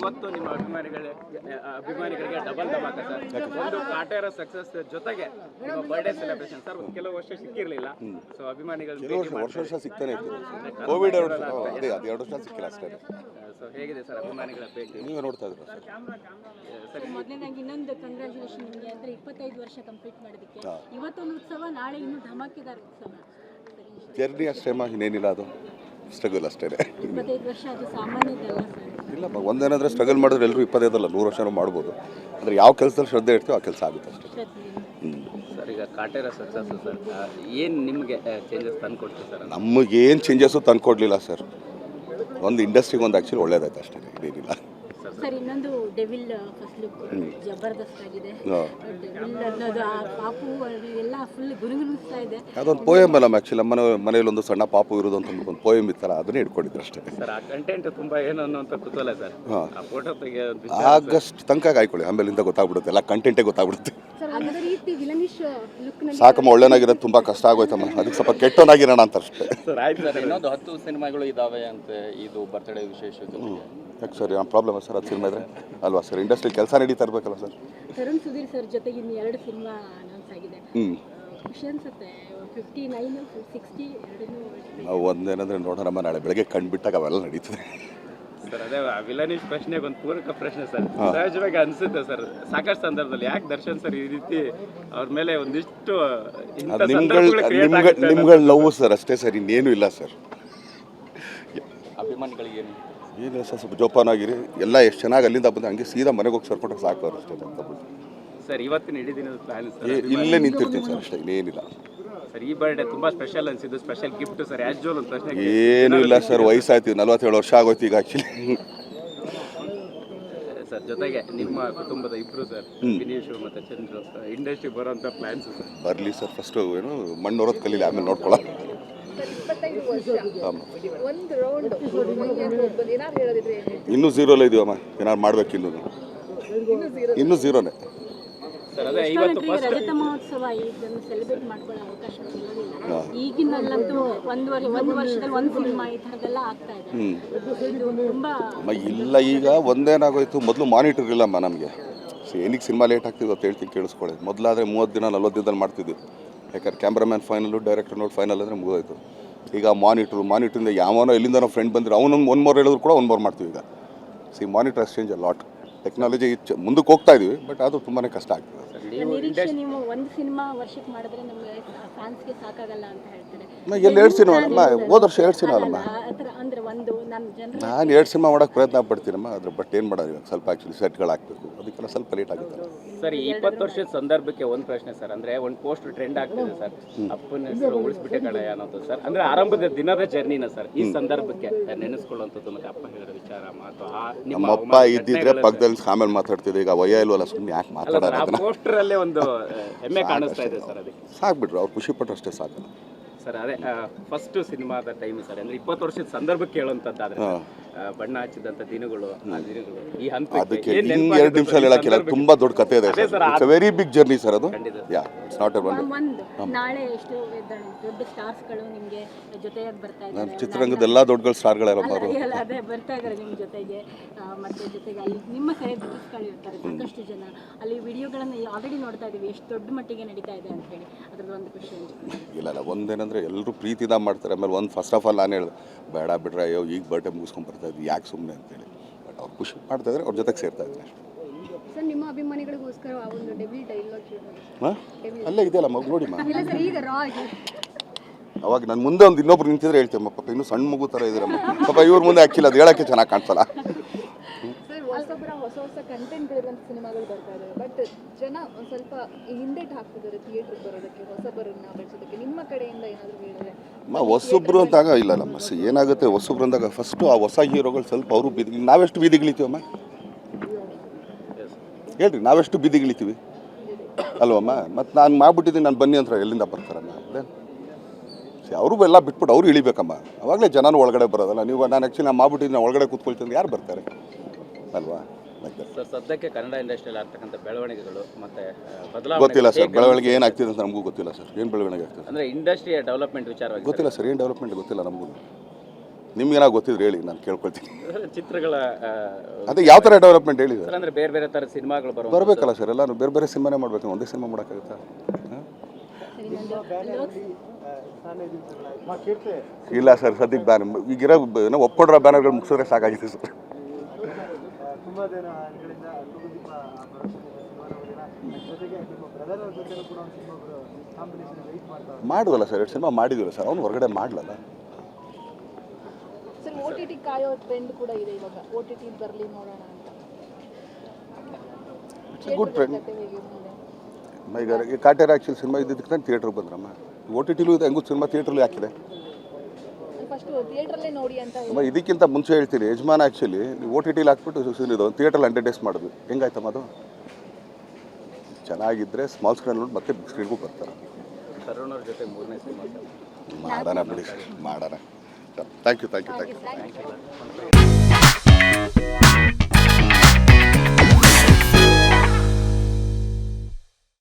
ಇವತ್ತು ನಿಮ್ಮ ಅಭಿಮಾನಿಗಳಿಗೆ ಅಭಿಮಾನಿಗಳಿಗೆ ಡಬಲ್ ಧಮಾಕ ಸರ್. ಒಂದು ಕಾಟೇರ ಸಕ್ಸಸ್ ಜೊತೆಗೆ ನಿಮ್ಮ ಬರ್ಡೇ ಸೆಲೆಬ್ರೇಷನ್ ಸರ್ ಕೆಲವು ವರ್ಷ ಸಿಕ್ಕಿರಲಿಲ್ಲ. ಸೊ ಅಭಿಮಾನಿಗಳು ಕೆಲವು ವರ್ಷ ವರ್ಷ ವರ್ಷ ಸಿಗ್ತಾನೆ ಇತ್ತು. ಕೋವಿಡ್ ಎರಡು ವರ್ಷ ಅದೇ ಅದು ಎರಡು ವರ್ಷ ಸಿಕ್ಕಿಲ್ಲ ಅಷ್ಟೇ. ಸೊ ಹೇಗಿದೆ ಸರ್ ಅಭಿಮಾನಿಗಳ ಭೇಟಿ? ನೀವೇ ನೋಡ್ತಾ ಇದ್ರ ಸರ್? ಸರ್. ಮೊದಲನೇದಾಗಿ ಇನ್ನೊಂದು ಕಂಗ್ರ್ಯಾಚುಲೇಷನ್ ನಿಮಗೆ. ಅಂದರೆ ಇಪ್ಪತ್ತೈದು ವರ್ಷ ಕಂಪ್ಲೀಟ್ ಮಾಡೋದಕ್ಕೆ ಇವತ್ತೊಂದು ಉತ್ಸವ ನಾಳೆ ಇನ್ನು ಧಮಾಕಿದಾರ ಉತ್ಸವ. ಜರ್ನಿ ಅಷ್ಟೇ ಮಾ ಇನ್ನೇನಿಲ್ಲ ಅದು. ಸ್ಟ್ರಗಲ್ ಅಷ್ಟೇ. ಇಪ್ಪತ್ತೈದು ವರ್ಷ ಅದು ಸಾಮಾನ್ಯದಲ್ಲ ಸರ್? ಇಲ್ಲ ಒಂದೇನಾದ್ರೆ ಸ್ಟ್ರಗಲ್ ಮಾಡಿದ್ರೆ ಎಲ್ಲರೂ ಇಪ್ಪತ್ತೈದಲ್ಲ ನೂರು ವರ್ಷನೂ ಮಾಡ್ಬೋದು. ಅಂದರೆ ಯಾವ ಕೆಲಸದಲ್ಲಿ ಶ್ರದ್ಧೆ ಇರ್ತೀವೋ ಆ ಕೆಲಸ ಆಗುತ್ತೆ ಅಷ್ಟೇ. ಸರ್ ಈಗ ಕಾಟೇರ ಸಕ್ಸಸ್ ಸರ್ ಏನು ನಿಮಗೆ ಚೇಂಜಸ್ ತಂದು ಕೊಡ್ತೀವಿ ಸರ್? ನಮಗೇನು ಚೇಂಜಸ್ಸು ತಂದು ಕೊಡಲಿಲ್ಲ ಸರ್. ಒಂದು ಇಂಡಸ್ಟ್ರಿಗೆ ಒಂದು ಆ್ಯಕ್ಚುಲಿ ಒಳ್ಳೇದಾಯ್ತು ಅಷ್ಟೇ ಇದೇನಿಲ್ಲ. ಸರ್ ಇನ್ನೊಂದು ಡೆವಿಲ್ ಫಸ್ಟ್ ಲುಕ್ ಜಬರ್ದಸ್ತ್ ಆಗಿದೆ ಹಾಂ. ಡೆವಿಲ್ ಅನ್ನೋದು ಆ ಪಾಪು ಎಲ್ಲ ಫುಲ್ ಗುರುಗುರಿಸ್ತಾ ಇದೆ. ಅದೊಂದು ಪೋಯಮ್ ಅಲ್ಲ ಆ್ಯಕ್ಚುಲಿ ಮನೆ ಮನೆಯಲ್ಲಿ ಒಂದು ಸಣ್ಣ ಪಾಪು ಇರೋದು ಅಂತ ಒಂದು ಪೋಯಮ್ ಇತ್ತಲ್ಲ ಅದನ್ನ ಇಟ್ಕೊಂಡಿದ್ರು ಅಷ್ಟೇ. ಸರ್ ಆ ಕಂಟೆಂಟ್ ತುಂಬಾ ಏನು ಅನ್ನೋಂಥ ಕುತೂಹಲ ಸರ್. ಆ ಫೋಟೋ ಆಗಸ್ಟ್ ತನಕ ಕಾಯ್ಕೊಳ್ಳಿ ಆಮೇಲಿಂದ ಗೊತ್ತಾಗ್ಬಿಡುತ್ತೆ ಎಲ್ಲ ಕಂಟೆಂಟೇ ಗೊತ್ತಾಗ್ಬಿಡುತ್ತೆ. ಅದರ ರೀತಿ ವಿಲನಿಶ್ ಲುಕ್ ಸಾಕಮ್ಮ ಒಳ್ಳೆನಾಗಿರೋದು ತುಂಬ ಕಷ್ಟ ಆಗೋಯ್ತಮ್ಮ ಅದಕ್ಕೆ ಸ್ವಲ್ಪ ಕೆಟ್ಟವನಾಗಿರೋಣ ಅಂತ ಅಷ್ಟೇ. ಸರ್ ಆಯ್ತು ಸರ್. ಇನ್ನೊಂದು ಹತ್ತು ಸಿನಿಮಾಗಳು ಇದಾವೆ ಅಂತ ಇದು ಬರ್ತಡೇ ವಿಶೇಷ. ಯಾಕೆ ಸರ್ ಏನೋ ಪ್ರಾಬ್ಲಮ್ ಸರ್ ಅದು ಸಿನಿಮಾ ಇದ್ರೆ? ಅಲ್ವಾ ಸರ್ ಇಂಡಸ್ಟ್ರಿ ಕೆಲಸ ನಡೀತಾ ಇರಬೇಕಲ್ಲ ಸರ್? ತರುಣ್ ಸುಧೀರ್ ಸರ್ ಜೊತೆ ಇನ್ನು ಎರಡು ಸಿನಿಮಾ ಅನೌನ್ಸ್ ಆಗಿದೆ. ಹ್ಞೂ ಖುಷಿ ಅನ್ಸುತ್ತೆ ಫಿಫ್ಟಿ ನೈನ್ ಸಿಕ್ಸ್ಟಿ ಎರಡನ್ನೂ ನಾವು ಒಂದೇನಂದ್ರೆ ನೋಡೋಣಮ್ಮ ನಾಳೆ ಬೆಳಗ್ಗೆ ಕಂಡುಬಿಟ್ಟಾಗ ಅವೆಲ್ಲ ನಡೀತದೆ. ಸರ್ ಅದೇ ವಿಲನಿಶ್ ಪ್ರಶ್ನೆಗೆ ಒಂದು ಪೂರಕ ಪ್ರಶ್ನೆ ಸರ್. ಸಹಜವಾಗಿ ಅನಿಸುತ್ತೆ ಸರ್ ಸಾಕಷ್ಟು ಸಂದರ್ಭದಲ್ಲಿ. ಯಾಕೆ ದರ್ಶನ್ ಸರ್ ಈ ರೀತಿ ಅವ್ರ ಮೇಲೆ ಒಂದಿಷ್ಟು. ನಿಮ್ಗಳ ಲವ್ ಸರ್ ಅಷ್ಟೇ ಸರ್ ಇನ್ನೇನು ಇಲ್ಲ ಸರ್. ಅಭಿಮಾನಿಗಳಿಗೆ ಏನು ಏನಿಲ್ಲ ಸರ್ ಸ್ವಲ್ಪ ಜೋಪಾನಾಗಿರಿ. ಎಲ್ಲ ಎಷ್ಟು ಚೆನ್ನಾಗಿ ಅಲ್ಲಿಂದ ಬಂದು ಹಂಗೆ ಸೀದಾ ಮನೆಗೆ ಹೋಗಿ ಸರ್ಕೊಂಡ್ರೆ ಸಾಕು ಅವ್ರು ಅಷ್ಟೇ ಅಂತ ಬಿಟ್ಟು. ಸರ್ ಇವತ್ತಿನ ಇಡೀ ದಿನದ ಪ್ಲಾನ್ ಏ- ಇಲ್ಲೇ ನಿಂತಿರ್ತೀನಿ ಸರ್ ಅಷ್ಟೇ ಇನ್ನೇನಿಲ್ಲ ಸರ್ ಈ ಬರ್ಡೇ ತುಂಬಾ ಸ್ಪೆಷಲ್ ಅನ್ಸಿದ್ದು ಸ್ಪೆಷಲ್ ಗಿಫ್ಟ್ ಸರ್ ಆ್ಯಸ್ ಅಂತ ಪ್ರಶ್ನೆ ಏನೂ ಇಲ್ಲ ಸರ್ ವಯಸ್ಸಾಯ್ತು ನಲ್ವತ್ತೇಳು ವರ್ಷ ಆಗೋಯ್ತು ಈಗ ಆ್ಯಕ್ಚುಲಿ ಸರ್ ಜೊತೆಗೆ ನಿಮ್ಮ ಕುಟುಂಬದ ಇಬ್ಬರು ಸರ್ ವಿನೀಶ್ ಮತ್ತೆ ಚಂದ್ರು ಇಂಡಸ್ಟ್ರಿ ಬರೋಂಥ ಪ್ಲಾನ್ಸ್ ಸರ್. ಬರಲಿ ಸರ್ ಫಸ್ಟು ಏನು ಮಣ್ಣು ಹೊರೋದು ಕಲೀಲಿ ಆಮೇಲೆ ನೋಡ್ಕೊಳ್ಳ ಒಂದು ರೌಂಡ್ ಏನಾದ್ರು ಹೇಳೋದಿದ್ರೆ ಏನು ಹೇಳಿ? ಇನ್ನೂ ಝೀರೋಲೇ ಇದೀವಮ್ಮ ಏನಾದ್ರು ಮಾಡ್ಬೇಕು ಇನ್ನು. ಇನ್ನೂ ಝೀರೋನೇ. ಸರ್ ಅದೇ ಎಷ್ಟೋ ಇವತ್ತು ಜನರಿಗೆ ರಜತ ಮಹೋತ್ಸವ ಇದನ್ನು ಸೆಲೆಬ್ರೇಟ್ ಮಾಡ್ಕೊಳ್ಳೋ ಅವಕಾಶ ಸಿಗೋದಿಲ್ಲ ಈಗಿನಲ್ಲಂತೂ ಒಂದುವರೆ ಒಂದು ವರ್ಷದಲ್ಲಿ ಒಂದು ಸಿನಿಮಾ ಈ ಥರದ್ದೆಲ್ಲ ಆಗ್ತಾ ಇದೆ. ತುಂಬಾ ಅಮ್ಮ ಇಲ್ಲ ಈಗ ಒಂದೇನಾಗೋಯ್ತು ಮೊದಲು ಮಾನಿಟರ್ ಇಲ್ಲಮ್ಮ ನಮಗೆ. ಏನಕ್ಕೆ ಸಿನಿಮಾ ಲೇಟ್ ಆಗ್ತಿದೆ ಅಂತ ಹೇಳ್ತೀನಿ ಕೇಳಿಸ್ಕೊಳ್ಳಿ. ಮೊದಲಾದ್ರೆ ಮೂವತ್ತು ದಿನ ನಲ್ವತ್ತು ದಿನದಲ್ಲಿ ಮಾಡ್ತಿದ್ವಿ. ಯಾಕಂದ್ರೆ ಕ್ಯಾಮ್ರಾಮ್ಯಾನ್ ಫೈನಲ್ಲು ಡೈರೆಕ್ಟರ್ ನೋಡಿ ಫೈನಲ್ ಅಂದರೆ ಮುಗಿದೋಯ್ತು. ಈಗ ಮಾನಿಟ್ರು, ಮಾನಿಟ್ರಿಂದ ಯಾವನೋ ಎಲ್ಲಿಂದ ನಾವು ಫ್ರೆಂಡ್ ಬಂದರೆ ಅವನೊಂದು ಒನ್ ಮೋರ್ ಹೇಳಿದ್ರು ಕೂಡ ಒನ್ ಮೋರ್ ಮಾಡ್ತೀವಿ ಈಗ. See monitor exchange lot technology ಮುಂದಕ್ಕೆ ಹೋಗ್ತಾ ಇದೀವಿ ಬಟ್ ಅದು ತುಂಬಾ ಕಷ್ಟ ಆಗ್ತದೆ. ನಿರೀಕ್ಷೆ ನೀವು ಒಂದು ಸಿನಿಮಾ ವರ್ಷಕ್ಕೆ ಮಾಡಿದ್ರೆ ನಮಗೆ ಫ್ಯಾನ್ಸ್ಗೆ ಸಾಕಾಗಲ್ಲ ಅಂತ ಹೇಳ್ತಾರೆ. ಎಲ್ಲಿ ಎರಡು ಸಿನಿಮಾ ಅಮ್ಮ ಹೋದ ವರ್ಷ ಎರಡು ಸಿನಿಮಾ ಅಲ್ಲಮ್ಮ ಅಲ್ಲ, ಅಂದ್ರೆ ಒಂದು ನನ್ನ ಜನರು ನಾನು ಎರಡು ಸಿನಿಮಾ ಮಾಡೋಕ್ಕೆ ಪ್ರಯತ್ನ ಪಡ್ತೀನಮ್ಮ ಅದ್ರ ಬಟ್ ಏನು ಮಾಡೋದು ಇವಾಗ? ಸ್ವಲ್ಪ ಆ್ಯಕ್ಚುಲಿ ಸೆಟ್ಗಳು ಹಾಕಬೇಕು ಅದಕ್ಕೆಲ್ಲ ಸ್ವಲ್ಪ ಲೇಟ್ ಆಗುತ್ತೆ. ಸರ್ ಈ ಇಪ್ಪತ್ತು ವರ್ಷದ ಸಂದರ್ಭಕ್ಕೆ ಒಂದು ಪ್ರಶ್ನೆ ಸರ್ ಅಂದ್ರೆ ಒಂದು ಪೋಸ್ಟ್ ಟ್ರೆಂಡ್ ಆಗ್ತಿದೆ ಸರ್. ಅಪ್ಪನ ಹೆಸರು ಉಳಿಸ್ಬಿಟ್ಟೆ ಕಡೆ ಅನ್ನೋದು ಸರ್. ಅಂದ್ರೆ ಆರಂಭದ ದಿನದ ಜರ್ನಿನ ಸರ್ ಈ ಸಂದರ್ಭಕ್ಕೆ ನೆನೆಸ್ಕೊಳ್ಳುವಂಥದ್ದು ಮತ್ತೆ ಅಪ್ಪ ಹೇಳಿದ ವಿಚಾರ ಮಾತು ಆ ನಮ್ಮ ನಮ್ಮಪ್ಪ ಇದ್ದಿದ್ರೆ ಪಕ್ಕದಲ್ಲಿ ಆಮೇಲೆ ಮಾತಾಡ್ತಿದ್ದೆ ಈಗ ವಯ ಇಲ್ವಲ್ಲ ಸುಮ್ಮನೆ ಯಾಕೆ ಮಾತಾಡೋದು ಪೋಸ್ಟರ್ ಅಲ್ಲೇ ಒಂದು ಹೆಮ್ಮೆ ಕಾಣಿಸ್ತಾ ಇದೆ ಸರ್ ಅದಕ್ಕೆ. ಸಾಕ್ಬಿಟ್ರು ಅವ್ರು ಖುಷಿ ಪಟ್ಟರು ಅಷ್ಟೇ ಸಾಕು ಸರ್ ಅದೇ ಫಸ್ಟ್ ಸಿನಿಮಾದ ಟೈಮ್ ಸರ್ ಅಂದ್ರೆ ಇಪ್ಪತ್ತು ವರ್ಷದ ಸಂದರ್ಭಕ್ಕೆ ಕೇಳುವಂತದ್ದಾದ್ರೆ ಹಾ. ಬಣ್ಣ ಹಚ್ಚಿದಂತ ದಿನಗಳು ಆ ದಿನಗಳು ಈ ಹಂತ ಅದಕ್ಕೆ ಎರಡು ನಿಮಿಷ ಹೇಳಕ್ಕಿಲ್ಲ ತುಂಬಾ ದೊಡ್ಡ ಕತೆ ಇದೆ sir, it's very big journey sir ಅದು. ಖಂಡಿತ. Yeah it's not a one ಒಂದು ನಾಳೆ ಎಷ್ಟು ದೊಡ್ಡ ಸ್ಟಾರ್ಸ್ಗಳು ನಿಮಗೆ ಜೊತೆಯಾಗಿ ಬರ್ತಾ ಇದ್ದಾರೆ. ಚಿತ್ರರಂಗದ ದೊಡ್ಡ ದೊಡ್ಡ ಸ್ಟಾರ್ಗಳೆಲ್ಲ ಅವರು. ಅಲ್ಲ, ಅದೇ ಬರ್ತಾ ಇದ್ದಾರೆ ನಿಮ್ಮ ಜೊತೆಗೆ ಮತ್ತೆ ಜೊತೆಗೆ ಅಲ್ಲಿ ನಿಮ್ಮ ಸೆಲೆಬ್ರಿಟೀಸ್ಗಳು ಇರ್ತಾರೆ ಸಾಕಷ್ಟು ಜನ. ಅಲ್ಲಿ ವಿಡಿಯೋಗಳನ್ನು ಆಲ್ರೆಡಿ ನೋಡ್ತಾ ಇದೀವಿ ಎಷ್ಟು ದೊಡ್ಡ ಮಟ್ಟಿಗೆ ನಡೀತಾ ಇದೆ ಅಂತ ಹೇಳಿ. ಅದ್ರದ್ದು ಒಂದು ಖುಷಿ. ಇಲ್ಲ ಇಲ್ಲ ಒಂದೇನಂದ್ರೆ ಎಲ್ಲರೂ ಪ್ರೀತಿದ ಮಾಡ್ತಾರೆ. ಆಮೇಲೆ ಒಂದು ಫಸ್ಟ್ ಆಫ್ ಆಲ್ ನಾನು ಹೇಳಿದೆ ಬೇಡ ಬಿಡ್ರೆ ಅಯ್ಯೋ ಈಗ ಬರ್ಡೇ ಮುಗಿಸ್ಕೊಂಡು ಬರ್ತಾ ಇದ್ವಿ ಯಾಕೆ ಸುಮ್ಮನೆ ಅಂತೇಳಿ. ಬಟ್ ಅವ್ರು ಖುಷಿ ಮಾಡ್ತಾ ಇದ್ರೆ ಅವ್ರ ಜೊತೆಗೆ ಸೇರ್ತಾ ಇದ್ದಾರೆ ಅಷ್ಟೇ. ಹಾಂ? ಅಲ್ಲೇ ಇದೆಯಲ್ಲ ಮಗು? ನೋಡಿ ಮಾ ಅವಾಗ ನಾನು ಮುಂದೆ ಒಂದು ಇನ್ನೊಬ್ರು ನಿಂತಿದ್ರೆ ಹೇಳ್ತೇವೆ ಪಾಪ ಇನ್ನೂ ಸಣ್ಣ ಮಗು ಥರ ಇದ್ದೀರಮ್ಮ. ಪಾಪ ಇವ್ರ ಮುಂದೆ ಹಾಕಿಲ್ಲ ಅದು ಹೇಳೋಕ್ಕೆ ಚೆನ್ನಾಗಿ ಕಾಣಿಸಲ್ಲ. ಹೊಸೊಬ್ಬರ ಹೊಸ ಹೊಸ ಕಂಟೆಂಟ್ಗಳಿರುವಂಥ ಸಿನಿಮಾಗಳು ಬರ್ತಾ ಇದಾವೆ. ಬಟ್ ಜನ ಒಂದು ಸ್ವಲ್ಪ ಹಿಂದೆಟ್ ಹಾಕ್ತಿದ್ದಾರೆ ಥಿಯೇಟರ್ ಬರೋದಕ್ಕೆ, ಹೊಸಬರನ್ನ ಬೆಳೆಸೋದಕ್ಕೆ. ನಿಮ್ಮ ಕಡೆಯಿಂದ ಏನಾದರೂ ಹೇಳಿದ್ರೆ? ಅಮ್ಮ ಹೊಸೊಬ್ರು ಅಂತಾಗ ಇಲ್ಲ ನಮ್ಮ ಏನಾಗುತ್ತೆ ಹೊಸೊಬ್ರು ಅಂದಾಗ ಫಸ್ಟು ಆ ಹೊಸ ಹೀರೋಗಳು ಸ್ವಲ್ಪ ಅವರು ಬೀದಿ ನಾವೆಷ್ಟು ಬೀದಿಗಿಳಿತೀವಮ್ಮ ಹೇಳ್ರಿ, ನಾವೆಷ್ಟು ಬೀದಿಗಿಳಿತೀವಿ? ಅಲ್ವಮ್ಮ ಮತ್ತು ನಾನು ಮಾಡ್ಬಿಟ್ಟಿದ್ದೀನಿ, ನಾನು ಬನ್ನಿ ಅಂತ ಎಲ್ಲಿಂದ ಬರ್ತಾರಮ್ಮ? ಅದೇ. ಅವರು ಎಲ್ಲ ಬಿಟ್ಬಿಟ್ಟು ಅವ್ರು ಇಳಿಬೇಕಮ್ಮ. ಅವಾಗಲೇ ಜನನೂ ಒಳಗಡೆ ಬರೋದಲ್ಲ. ನೀವು, ನಾನು ಆ್ಯಕ್ಚುಲಿ ನಾನು ಮಾಡ್ಬಿಟ್ಟಿದ್ದೀನಿ, ಒಳಗಡೆ ಕೂತ್ಕೊಳ್ತೀನಿ, ಯಾರು ಬರ್ತಾರೆ? ಅಲ್ವಾ ಸರ್ ಸದ್ಯಕ್ಕೆ ಕನ್ನಡ ಇಂಡಸ್ಟ್ರಿಯಲ್ಲಿ ಆಗ್ತಕ್ಕಂಥ ಬೆಳವಣಿಗೆಗಳು ಮತ್ತೆ ಗೊತ್ತಿಲ್ಲ ಸರ್ ಬದಲಾವಣೆ ಬೆಳವಣಿಗೆ ಏನಾಗ್ತಿದೆ ಅಂತ ನಮಗೂ ಗೊತ್ತಿಲ್ಲ ಸರ್. ಏನು ಬೆಳವಣಿಗೆ ಆಗ್ತದೆ? ಅಂದರೆ ಇಂಡಸ್ಟ್ರಿಯ ಡೆವಲಪ್ಮೆಂಟ್ ವಿಚಾರವಾಗಿ ಗೊತ್ತಿಲ್ಲ ಸರ್. ಏನು ಡೆವಲಪ್ಮೆಂಟ್ ಗೊತ್ತಿಲ್ಲ ನಮಗೂ. ನಿಮ್ಗೇನೋ ಗೊತ್ತಿದ್ರೆ ಹೇಳಿ ನಾನು ಕೇಳ್ಕೊಳ್ತೀನಿ. ಚಿತ್ರಗಳ ಅದೇ ಯಾವ ಥರ ಡೆವಲಪ್ಮೆಂಟ್ ಹೇಳಿ ಸರ್ ಅಂದರೆ ಬೇರೆ ಬೇರೆ ಥರ ಸಿನಿಮಾಗಳು ಬರೋ ಬರಬೇಕಲ್ಲ ಸರ್ ಎಲ್ಲ ಬೇರೆ ಬೇರೆ ಸಿನಿಮಾನೇ ಮಾಡಬೇಕು ಒಂದೇ ಸಿನಿಮಾ ಮಾಡೋಕ್ಕಾಗುತ್ತಾ? ಇಲ್ಲ ಸರ್ ಸದ್ಯಕ್ಕೆ ಬ್ಯಾನ್ ಈಗಿರೋ ಏನೋ ಒಪ್ಪಡ್ರ ಬ್ಯಾನರ್ಗಳು ಮುಗಿಸಿದ್ರೆ ಸಾಕಾಗಿದೆ ಸರ್. ತುಂಬ ದಿನಗಳಿಂದ ಕುಲದೀಪ ಬರೋದಿಲ್ಲ ಜೊತೆಗೆ ನಿಮ್ಮ ಬ್ರದರ್ ಅವ್ರ ಜೊತೆ ಕೂಡ ಒಂದು ಸಿನಿಮಾ ಕಾಂಬಿನೇಷನ್ ವೆಯ್ಟ್ ಮಾಡ್ತಾ ಮಾಡುವಲ್ಲ ಸರ್ ಎರಡು ಸಿನಿಮಾ ಮಾಡಿದ್ವಲ್ಲ ಸರ್ ಅವ್ನು ಹೊರಗಡೆ ಮಾಡಲಲ್ಲ? ಸರ್ ಓ ಟಿ ಟಿ ಕಾಯೋ ಟ್ರೆಂಡ್ ಕೂಡ ಇದೆ ಇವಾಗ. ಓ ಟಿ ಟಿ ಬರಲಿ ನೋಡೋಣ ಅಂತ. ಗುಡ್ ಟ್ರೆಂಡ್ ಮುಂದೆ ಈಗ ಕಾಟೇರ್ ಆ್ಯಕ್ಚುಲಿ ಸಿನಿಮಾ ಇದ್ದಿದ್ದಕ್ಕೆ ನಾನು ಥಿಯೇಟ್ರಿಗೆ ಬಂದ್ರಮ್ಮ ಓ ಟಿ ಟಿಲೂ ಇದೆ ಹೆಂಗೂ ಸಿನಿಮಾ ಥಿಯೇಟ್ರಲ್ಲಿ ಹಾಕಿದೆ ಫಸ್ಟ್ ಥಿಯೇಟ್ರಲ್ಲೇ ನೋಡಿ ಅಂತ ಅಮ್ಮ ಇದಕ್ಕಿಂತ ಮುಂಚೆ ಹೇಳ್ತೀನಿ ಯಜಮಾನ್ ಆ್ಯಕ್ಚುಲಿ ನೀವು ಓ ಟಿ ಟಿಲಿ ಹಾಕ್ಬಿಟ್ಟು ಇದು ಥಿಯೇಟ್ರಲ್ಲಿ ಹಂಡ್ರೆಡ್ ಡೇಸ್ ಮಾಡಿದ್ವಿ ಹೆಂಗಾಯ್ತಮ್ಮ ಅದು? ಚೆನ್ನಾಗಿದ್ದರೆ ಸ್ಮಾಲ್ ಸ್ಕ್ರೀನ್ ನೋಡಿ ಮತ್ತೆ ಬಿಗ್ ಸ್ಕ್ರೀನ್ಗೂ ಬರ್ತಾರೆ. ಮಾಡೋಣ ಅವ್ರ ಜೊತೆ ಮೂರನೇ ಸಿನಿಮಾ ಸರ್. ಮಾಡೋಣ ಬಿಡಿ ಮಾಡೋಣ. Thank you thank you thank you